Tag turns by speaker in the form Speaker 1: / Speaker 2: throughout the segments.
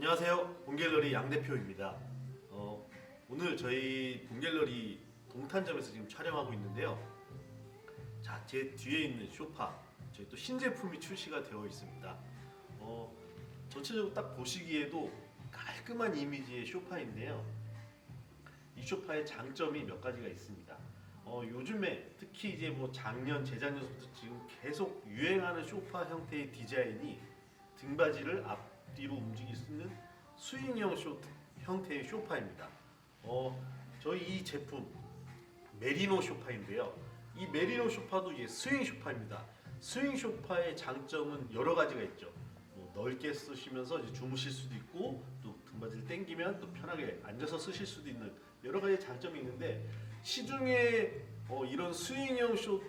Speaker 1: 안녕하세요. 본갤러리 양 대표입니다. 어, 오늘 저희 본갤러리 동탄점에서 지금 촬영하고 있는데요. 자, 제 뒤에 있는 쇼파 저희 또 신제품이 출시가 되어 있습니다. 어, 전체적으로 딱 보시기에도 깔끔한 이미지의 쇼파인데요. 이 쇼파의 장점이 몇 가지가 있습니다. 어, 요즘에 특히 이제 뭐 작년, 재작년부터 지금 계속 유행하는 쇼파 형태의 디자인이 등받이를 앞 뒤로 움직일 수 있는 스윙형 쇼 형태의 쇼파입니다. 어, 저희 이 제품 메리노 쇼파인데요. 이 메리노 쇼파도 이제 스윙 쇼파입니다. 스윙 쇼파의 장점은 여러 가지가 있죠. 뭐 넓게 쓰시면서 이제 주무실 수도 있고 또 등받이를 당기면 또 편하게 앉아서 쓰실 수도 있는 여러 가지 장점이 있는데 시중에 어, 이런 스윙형 쇼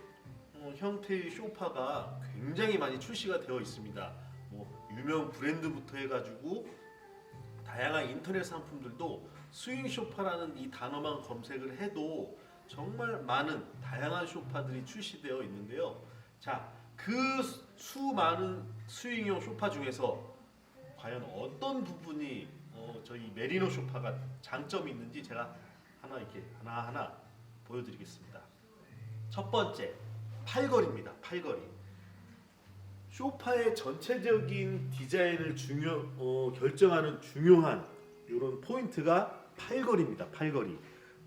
Speaker 1: 어, 형태의 쇼파가 굉장히 많이 출시가 되어 있습니다. 뭐 유명 브랜드부터 해가지고 다양한 인터넷 상품들도 스윙 쇼파라는 이 단어만 검색을 해도 정말 많은 다양한 쇼파들이 출시되어 있는데요. 자, 그 수많은 스윙형 쇼파 중에서 과연 어떤 부분이 어, 저희 메리노 쇼파가 장점이 있는지 제가 하나 이렇게 하나 하나 보여드리겠습니다. 첫 번째 팔걸이입니다. 팔걸이. 쇼파의 전체적인 디자인을 중요 어, 결정하는 중요한 이런 포인트가 팔걸이입니다. 팔걸이.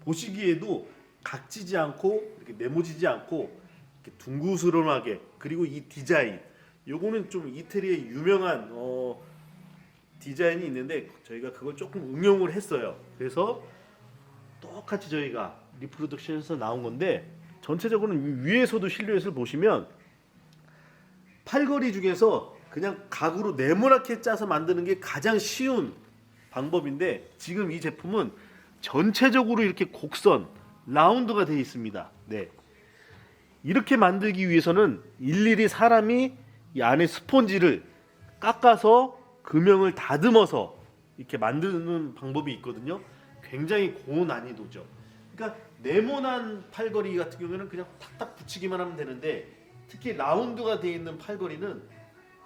Speaker 1: 보시기에도 각지지 않고 이렇게 네모지지 않고 이렇게 둥그스름하게 그리고 이 디자인 요거는 좀 이태리의 유명한 어, 디자인이 있는데 저희가 그걸 조금 응용을 했어요. 그래서 똑같이 저희가 리프로덕션에서 나온 건데 전체적으로는 위에서도 실루엣을 보시면 팔걸이 중에서 그냥 가구로 네모나게 짜서 만드는 게 가장 쉬운 방법인데 지금 이 제품은 전체적으로 이렇게 곡선 라운드가 되어 있습니다. 네. 이렇게 만들기 위해서는 일일이 사람이 이 안에 스폰지를 깎아서 금형을 다듬어서 이렇게 만드는 방법이 있거든요. 굉장히 고난이도죠. 그러니까 네모난 팔걸이 같은 경우에는 그냥 탁탁 붙이기만 하면 되는데 특히 라운드가 되어 있는 팔걸이는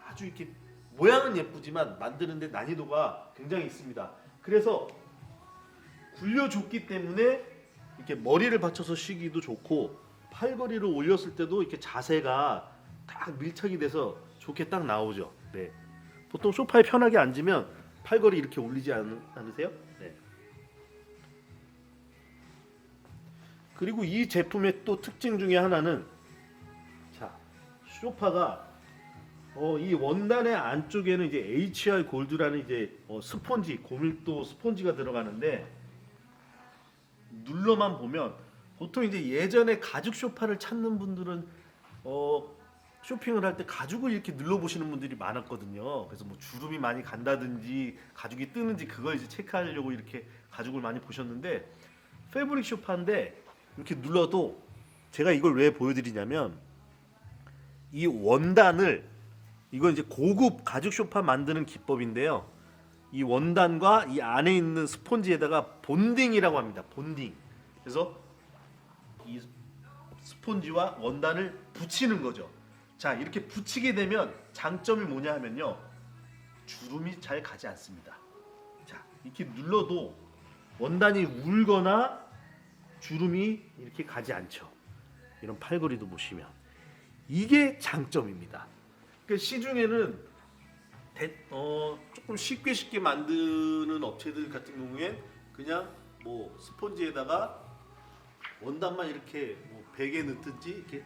Speaker 1: 아주 이렇게 모양은 예쁘지만 만드는데 난이도가 굉장히 있습니다. 그래서 굴려줬기 때문에 이렇게 머리를 받쳐서 쉬기도 좋고 팔걸이를 올렸을 때도 이렇게 자세가 딱 밀착이 돼서 좋게 딱 나오죠. 네. 보통 소파에 편하게 앉으면 팔걸이 이렇게 올리지 않, 않으세요? 네. 그리고 이 제품의 또 특징 중에 하나는 자 소파가 어, 이 원단의 안쪽에는 이제 HR 골드라는 이제 어, 스펀지 고밀도 스펀지가 들어가는데 눌러만 보면 보통 이제 예전에 가죽 소파를 찾는 분들은 어, 쇼핑을 할 때 가죽을 이렇게 눌러 보시는 분들이 많았거든요. 그래서 뭐 주름이 많이 간다든지 가죽이 뜨는지 그걸 이제 체크하려고 이렇게 가죽을 많이 보셨는데 패브릭 쇼파인데 이렇게 눌러도 제가 이걸 왜 보여드리냐면 이 원단을 이건 이제 고급 가죽 소파 만드는 기법인데요. 이 원단과 이 안에 있는 스폰지에다가 본딩이라고 합니다. 본딩. 그래서 이 스폰지와 원단을 붙이는 거죠. 자, 이렇게 붙이게 되면 장점이 뭐냐 하면요. 주름이 잘 가지 않습니다. 자, 이렇게 눌러도 원단이 울거나 주름이 이렇게 가지 않죠. 이런 팔걸이도 보시면 이게 장점입니다. 그 시중에는 대, 어, 조금 쉽게 쉽게 만드는 업체들 같은 경우에 그냥 뭐 스펀지에다가 원단만 이렇게 뭐 베개 넣든지 이렇게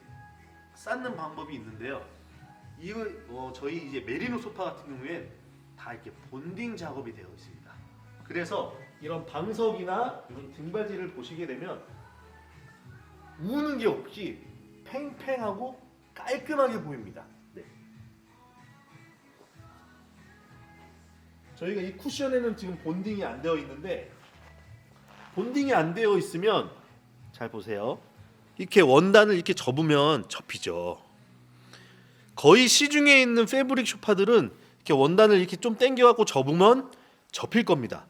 Speaker 1: 쌓는 방법이 있는데요. 이거 어, 저희 이제 메리노 소파 같은 경우에 다 이렇게 본딩 작업이 되어 있습니다. 그래서 이런 방석이나 이런 등받이를 보시게 되면 우는 게 없이 팽팽하고 깔끔하게 보입니다. 네. 저희가 이 쿠션에는 지금 본딩이 안 되어 있는데 본딩이 안 되어 있으면 잘 보세요. 이렇게 원단을 이렇게 접으면 접히죠. 거의 시중에 있는 패브릭 쇼파들은 이렇게 원단을 이렇게 좀 당겨 갖고 접으면 접힐 겁니다.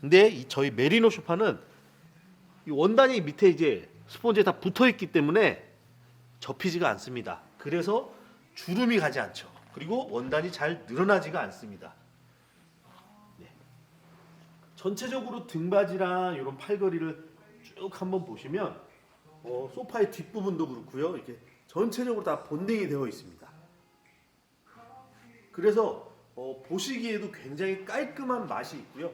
Speaker 1: 근데 이 저희 메리노 쇼파는 이 원단이 밑에 이제 스폰지에 다 붙어 있기 때문에 접히지가 않습니다. 그래서 주름이 가지 않죠. 그리고 원단이 잘 늘어나지가 않습니다. 네. 전체적으로 등받이랑 이런 팔걸이를 쭉 한번 보시면 어, 소파의 뒷부분도 그렇고요. 이렇게 전체적으로 다 본딩이 되어 있습니다. 그래서 어, 보시기에도 굉장히 깔끔한 맛이 있고요.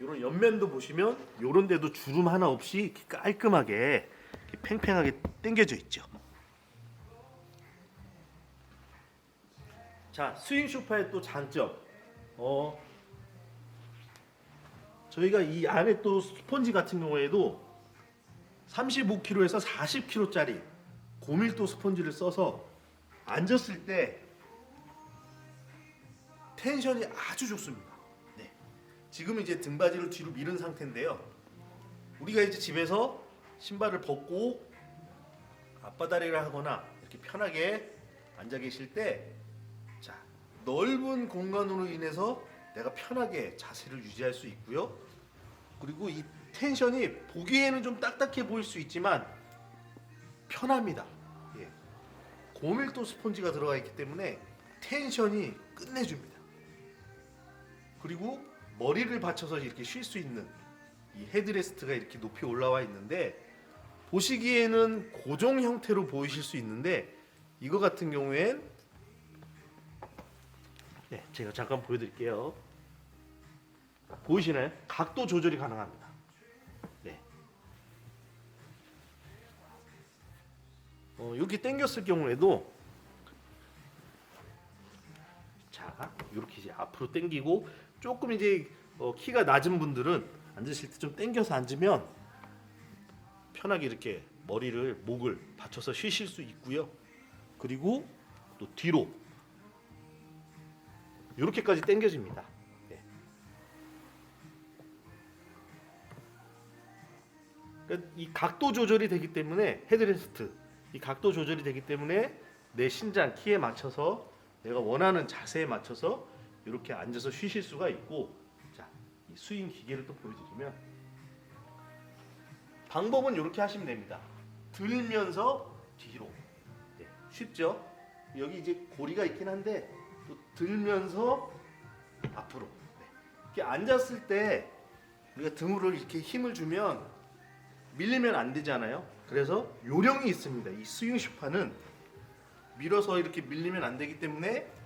Speaker 1: 이런 옆면도 보시면 이런 데도 주름 하나 없이 이렇게 깔끔하게 이렇게 팽팽하게 당겨져 있죠. 자, 스윙 소파의 또 장점. 어, 저희가 이 안에 또 스펀지 같은 경우에도 35kg에서 40kg짜리 고밀도 스펀지를 써서 앉았을 때 텐션이 아주 좋습니다. 네. 지금 이제 등받이를 뒤로 밀은 상태인데요. 우리가 이제 집에서 신발을 벗고 앞바다리를 하거나 이렇게 편하게 앉아 계실 때 자, 넓은 공간으로 인해서 내가 편하게 자세를 유지할 수 있고요. 그리고 이 텐션이 보기에는 좀 딱딱해 보일 수 있지만 편합니다. 예. 고밀도 스펀지가 들어가 있기 때문에 텐션이 끝내줍니다. 그리고 머리를 받쳐서 이렇게 쉴 수 있는 이 헤드레스트가 이렇게 높이 올라와 있는데 보시기에는 고정 형태로 보이실 수 있는데 이거 같은 경우엔 네, 제가 잠깐 보여드릴게요. 보이시나요? 각도 조절이 가능합니다. 네. 어, 이렇게 당겼을 경우에도 자, 이렇게 이제 앞으로 당기고 조금 이제 어, 키가 낮은 분들은 앉으실 때 좀 당겨서 앉으면 편하게 이렇게 머리를 목을 받쳐서 쉬실 수 있고요. 그리고 또 뒤로 이렇게까지 당겨집니다. 네. 그러니까 이 각도 조절이 되기 때문에 헤드레스트 이 각도 조절이 되기 때문에 내 신장 키에 맞춰서 내가 원하는 자세에 맞춰서 이렇게 앉아서 쉬실 수가 있고 자, 이 스윙 기계를 또 보여드리면 방법은 이렇게 하시면 됩니다. 들면서 뒤로 네, 쉽죠? 여기 이제 고리가 있긴 한데 또 들면서 앞으로 네. 이렇게 앉았을 때 우리가 등으로 이렇게 힘을 주면 밀리면 안 되잖아요. 그래서 요령이 있습니다. 이 스윙 슈파는 밀어서 이렇게 밀리면 안 되기 때문에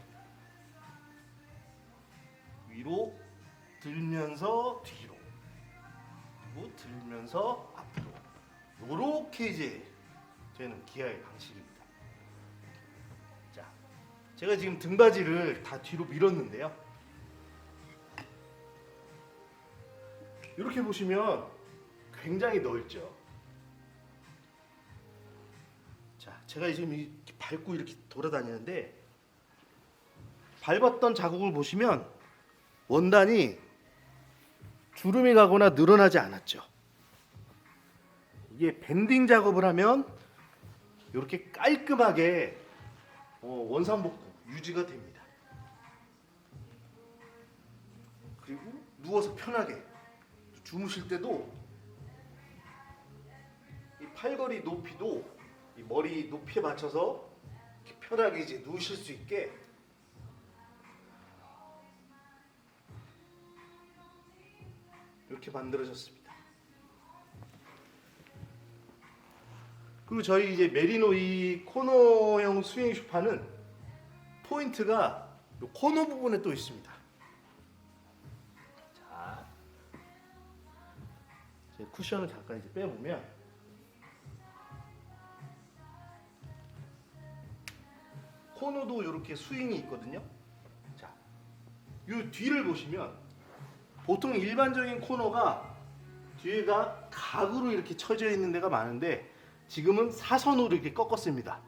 Speaker 1: 위로 들면서 뒤로 그리고 들면서 앞으로 요렇게 이제 되는 기아의 방식입니다. 자, 제가 지금 등받이를 다 뒤로 밀었는데요. 이렇게 보시면 굉장히 넓죠. 자, 제가 지금 이렇게 밟고 이렇게 돌아다니는데 밟았던 자국을 보시면 원단이 주름이 가거나 늘어나지 않았죠. 이게 밴딩 작업을 하면 이렇게 깔끔하게 어, 원상복구 유지가 됩니다. 그리고 누워서 편하게 주무실 때도 이 팔걸이 높이도 이 머리 높이에 맞춰서 편하게 이제 누우실 수 있게 이렇게 만들어졌습니다. 그리고 저희 이제 메리노 이 코너형 스윙 슈파는 포인트가 요 코너 부분에 또 있습니다. 자, 제 쿠션을 잠깐 이제 빼보면 코너도 이렇게 스윙이 있거든요. 자, 요 뒤를 보시면 보통 일반적인 코너가 뒤에가 각으로 이렇게 쳐져 있는 데가 많은데 지금은 사선으로 이렇게 꺾었습니다.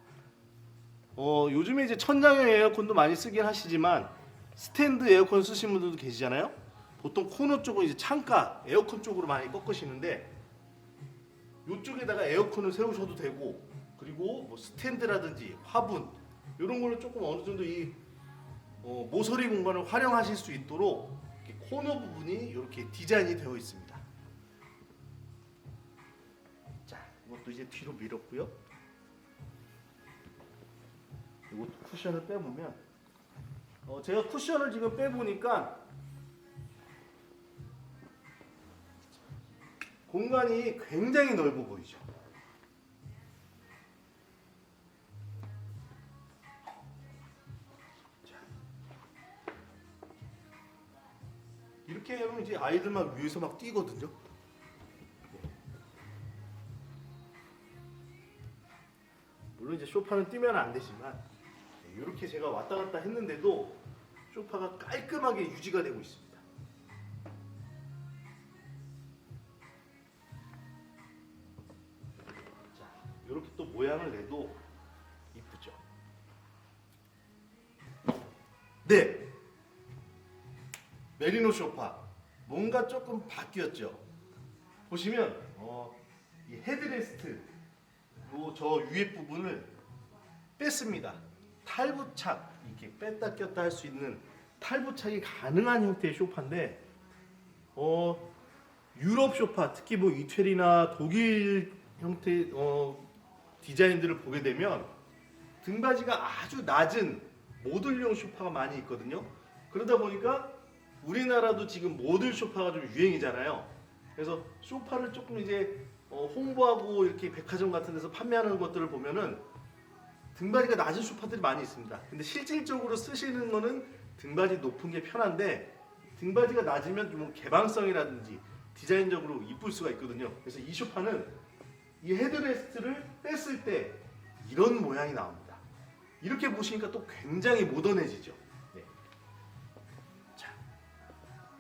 Speaker 1: 어, 요즘에 이제 천장형 에어컨도 많이 쓰긴 하시지만 스탠드 에어컨 쓰시는 분들도 계시잖아요. 보통 코너 쪽은 이제 창가 에어컨 쪽으로 많이 꺾으시는데 이쪽에다가 에어컨을 세우셔도 되고 그리고 뭐 스탠드라든지 화분 이런 걸로 조금 어느 정도 이 어, 모서리 공간을 활용하실 수 있도록 코너 부분이 이렇게 디자인이 되어 있습니다. 자, 이것도 이제 뒤로 밀었고요. 이것도 쿠션을 빼보면
Speaker 2: 어, 제가 쿠션을 지금 빼보니까 공간이 굉장히 넓어 보이죠. 이제 아이들 막 위에서 막 뛰거든요. 물론 이제 쇼파는 뛰면 안 되지만 이렇게 제가 왔다 갔다 했는데도 쇼파가 깔끔하게 유지가 되고 있습니다. 자, 이렇게 또 모양을 내도 이쁘죠. 네, 메리노 쇼파 뭔가 조금 바뀌었죠. 보시면 어, 이 헤드레스트 요 저 위에 부분을 뺐습니다. 탈부착 이렇게 뺐다 꼈다 할 수 있는 탈부착이 가능한 형태의 쇼파인데 어 유럽 쇼파 특히 뭐 이태리나 독일 형태 어 디자인들을 보게 되면 등받이가 아주 낮은 모듈용 쇼파가 많이 있거든요. 그러다 보니까 우리나라도 지금 모듈 쇼파가 좀 유행이잖아요. 그래서 쇼파를 조금 이제 어, 홍보하고 이렇게 백화점 같은 데서 판매하는 것들을 보면은 등받이가 낮은 쇼파들이 많이 있습니다. 근데 실질적으로 쓰시는 거는 등받이 높은 게 편한데 등받이가 낮으면 좀 개방성이라든지 디자인적으로 이쁠 수가 있거든요. 그래서 이 쇼파는 이 헤드레스트를 뺐을 때 이런 모양이 나옵니다. 이렇게 보시니까 또 굉장히 모던해지죠.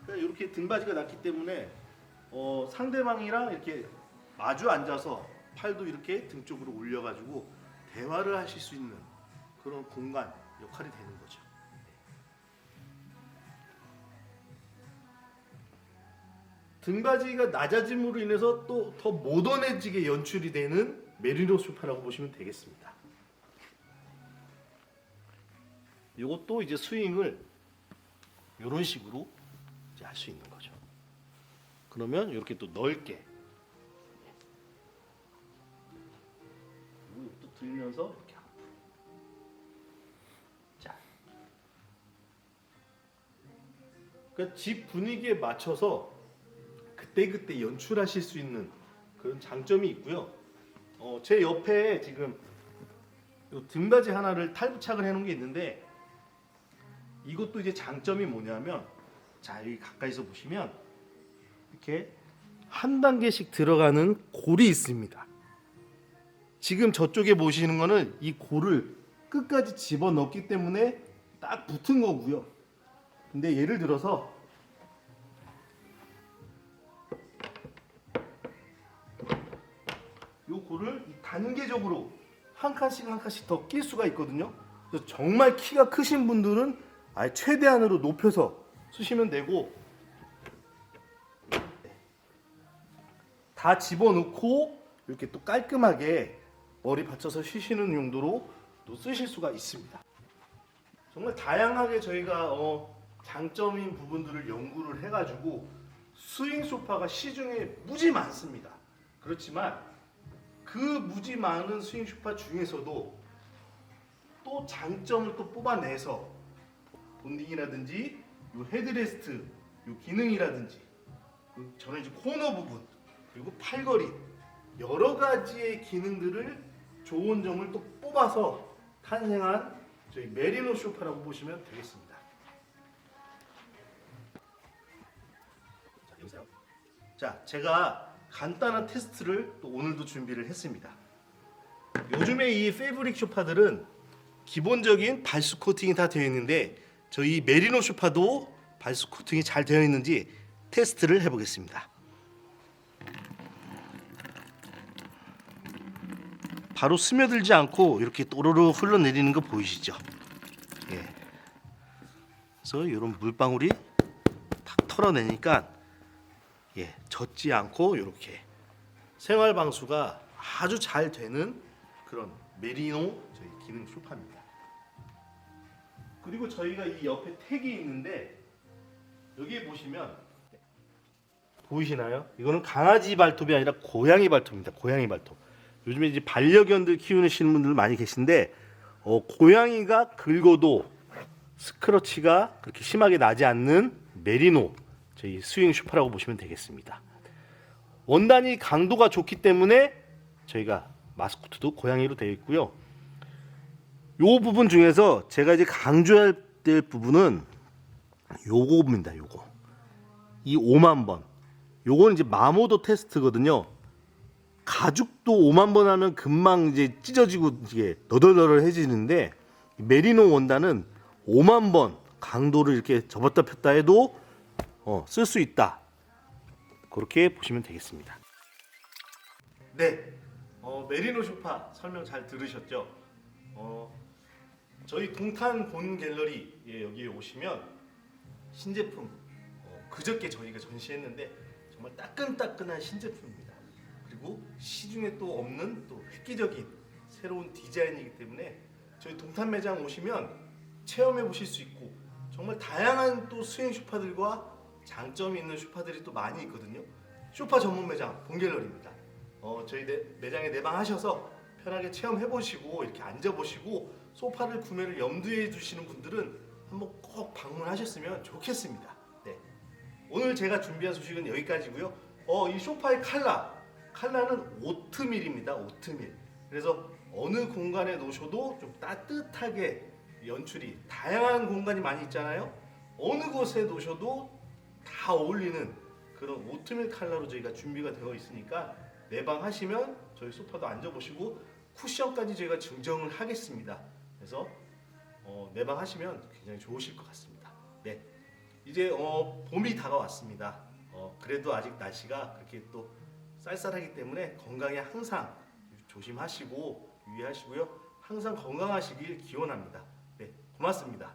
Speaker 2: 이렇게 등받이가 낮기 때문에 어, 상대방이랑 이렇게 마주 앉아서 팔도 이렇게 등 쪽으로 올려가지고 대화를 하실 수 있는 그런 공간 역할이 되는 거죠. 등받이가 낮아짐으로 인해서 또 더 모던해지게 연출이 되는 메리노 소파라고 보시면 되겠습니다. 이것도 이제 스윙을 이런 식으로 할 수 있는 거죠. 그러면 이렇게 또 넓게 그리고 또 들면서 이렇게. 자, 그러니까 집 분위기에 맞춰서 그때 그때 연출하실 수 있는 그런 장점이 있고요. 어, 제 옆에 지금 요 등받이 하나를 탈부착을 해놓은 게 있는데 이것도 이제 장점이 뭐냐면 자 여기 가까이서 보시면 이렇게 한 단계씩 들어가는 골이 있습니다. 지금 저쪽에 보시는 거는 이 골을 끝까지 집어 넣기 때문에 딱 붙은 거고요. 근데 예를 들어서 요 골을 이 단계적으로 한 칸씩 한 칸씩 더 낄 수가 있거든요. 그래서 정말 키가 크신 분들은 아예 최대한으로 높여서 쓰시면 되고 다 집어넣고 이렇게 또 깔끔하게 머리 받쳐서 쉬시는 용도로 또 쓰실 수가 있습니다. 정말 다양하게 저희가 어, 장점인 부분들을 연구를 해가지고 스윙 소파가 시중에 무지 많습니다. 그렇지만 그 무지 많은 스윙 소파 중에서도 또 장점을 또 뽑아내서 본딩이라든지 요 헤드레스트 요 기능이라든지 그 저는 이제 코너 부분 그리고 팔걸이 여러 가지의 기능들을 좋은 점을 또 뽑아서 탄생한 저희 메리노 쇼파라고 보시면 되겠습니다. 자, 여보세요. 자, 제가 간단한 테스트를 또 오늘도 준비를 했습니다. 요즘에 이 패브릭 쇼파들은 기본적인 발수 코팅이 다 되어 있는데 저희 메리노 쇼파도 발수 코팅이 잘 되어 있는지 테스트를 해보겠습니다. 바로 스며들지 않고 이렇게 또로로 흘러내리는 거 보이시죠? 예. 그래서 이런 물방울이 탁 털어내니까 예, 젖지 않고 이렇게 생활 방수가 아주 잘 되는 그런 메리노 저희 기능 소파입니다. 그리고 저희가 이 옆에 택이 있는데 여기에 보시면 보이시나요? 이거는 강아지 발톱이 아니라 고양이 발톱입니다. 고양이 발톱. 요즘에 이제 반려견들 키우시는 분들 많이 계신데 어, 고양이가 긁어도 스크러치가 그렇게 심하게 나지 않는 메리노 저희 스윙 슈퍼라고 보시면 되겠습니다. 원단이 강도가 좋기 때문에 저희가 마스코트도 고양이로 되어 있고요. 요 부분 중에서 제가 이제 강조할 될 부분은 요거입니다. 요거. 이 5만 번. 요거는 이제 마모도 테스트거든요. 가죽도 5만 번 하면 금방 이제 찢어지고 이게 너덜너덜해지는데 이 메리노 원단은 5만 번 강도를 이렇게 접었다 폈다 해도 어, 쓸 수 있다. 그렇게 보시면 되겠습니다.
Speaker 1: 네, 어, 메리노 쇼파 설명 잘 들으셨죠? 어, 저희 동탄 본 갤러리에 여기 오시면 신제품 어, 그저께 저희가 전시했는데 정말 따끈따끈한 신제품입니다. 그리고 시중에 또 없는 또 획기적인 새로운 디자인이기 때문에 저희 동탄 매장 오시면 체험해 보실 수 있고 정말 다양한 또 스윙 쇼파들과 장점이 있는 쇼파들이 또 많이 있거든요. 쇼파 전문 매장 본갤러리입니다. 어, 저희 내, 매장에 내방하셔서 편하게 체험해 보시고 이렇게 앉아 보시고 소파를 구매를 염두에 두시는 분들은 한번 꼭 방문하셨으면 좋겠습니다. 네. 오늘 제가 준비한 소식은 여기까지고요. 어, 이 소파의 칼라 칼라는 오트밀입니다. 오트밀. 그래서 어느 공간에 놓으셔도 좀 따뜻하게 연출이 다양한 공간이 많이 있잖아요. 어느 곳에 놓으셔도 다 어울리는 그런 오트밀 칼라로 저희가 준비가 되어 있으니까 내방 하시면 저희 소파도 앉아 보시고 쿠션까지 저희가 증정을 하겠습니다. 그래서 어, 내방 하시면 굉장히 좋으실 것 같습니다. 네, 이제 어, 봄이 다가왔습니다. 어, 그래도 아직 날씨가 그렇게 또 쌀쌀하기 때문에 건강에 항상 조심하시고 유의하시고요. 항상 건강하시길 기원합니다. 네, 고맙습니다.